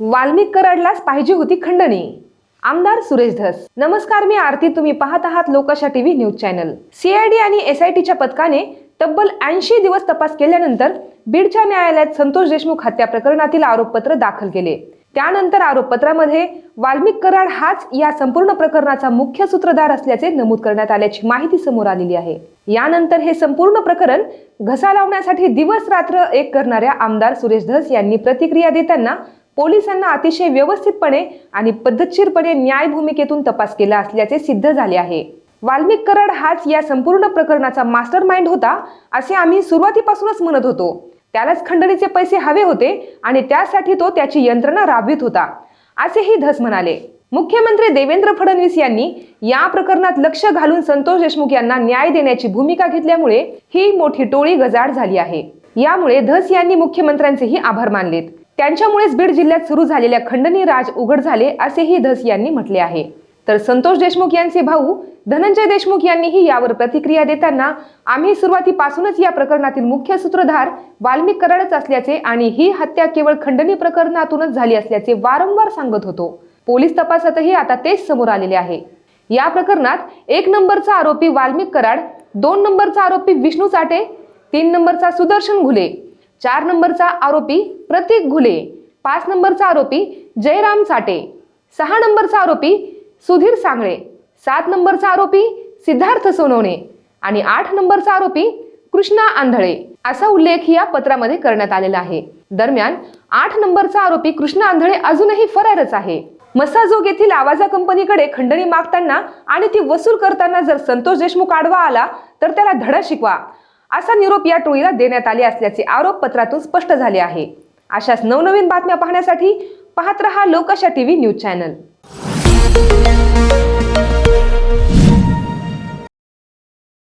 वाल्मिक कराडलाच पाहिजे होती खंडणी. आमदार सुरेश धस. नमस्कार मी आरती. तुम्ही पाहत आहात लोकशा टीव्ही न्यूज चॅनल. सीआयडी आणि एसआयटीच्या पथकाने तब्बल ऐंशी दिवस तपास केल्यानंतर बीडच्या न्यायालयात संतोष देशमुख हत्या प्रकरणातील आरोपपत्र दाखल केले. त्यानंतर आरोपपत्रामध्ये वाल्मिक कराड हाच या संपूर्ण प्रकरणाचा मुख्य सूत्रधार असल्याचे नमूद करण्यात आल्याची माहिती समोर आलेली आहे. यानंतर हे संपूर्ण प्रकरण घसा लावण्यासाठी दिवस रात्र एक करणाऱ्या आमदार सुरेश धस यांनी प्रतिक्रिया देताना पोलिसांना अतिशय व्यवस्थितपणे आणि पद्धतशीरपणे न्याय भूमिकेतून तपास केला असल्याचे सिद्ध झाले आहे. वाल्मिक कराड हाच या संपूर्ण प्रकरणाचा मास्टर माइंड होता असे आम्ही सुरुवातीपासूनच म्हणत होतो. त्यालाच खंडणीचे पैसे हवे होते आणि त्यासाठी तो त्याची यंत्रणा राबवित होता. असेही धस म्हणाले. मुख्यमंत्री देवेंद्र फडणवीस यांनी या प्रकरणात लक्ष घालून संतोष देशमुख यांना न्याय देण्याची भूमिका घेतल्यामुळे ही मोठी टोळी गजाड झाली आहे. यामुळे धस यांनी मुख्यमंत्र्यांचेही आभार मानलेत. त्यांच्यामुळेच बीड जिल्ह्यात सुरू झालेल्या खंडणी राज उघड झाले असेही धस यांनी म्हटले आहे. तर संतोष देशमुख यांचे भाऊ धनंजय देशमुख यांनीही यावर प्रतिक्रिया देताना आम्ही सुरुवातीपासूनच या प्रकरणातील मुख्य सूत्रधार वाल्मिक कराडच असल्याचे आणि ही हत्या केवळ खंडणी प्रकरणातूनच झाली असल्याचे वारंवार सांगत होतो. पोलीस तपासातही आता तेच समोर आलेले आहे. या प्रकरणात एक नंबरचा आरोपी वाल्मिक कराड दोन नंबरचा आरोपी विष्णू चाटे तीन नंबरचा सुदर्शन घुले चार नंबरचा आरोपी प्रतीक घुले पाच नंबरचा आरोपी जयराम साटे सहा नंबरचा आरोपी सुधीर सांगळे सात नंबरचा आरोपी सिद्धार्थ सोनवणे आणि आठ नंबरचा आरोपी कृष्णा आंधळे. असा उल्लेख या पत्रामध्ये करण्यात आलेला आहे. दरम्यान आठ नंबरचा आरोपी कृष्णा आंधळे अजूनही फरारच आहे. मसाजोग येथील आवाजा कंपनीकडे खंडणी मागताना आणि ती वसूल करताना जर संतोष देशमुख आडवा आला तर त्याला धडा शिकवा. असा निरोप या टोळीला देण्यात आले असल्याचे आरोप पत्रातून स्पष्ट झाले आहे. अशाच नवनवीन बातम्या पाहण्यासाठी पाहत रहा लोकशा टीव्ही न्यूज चॅनल.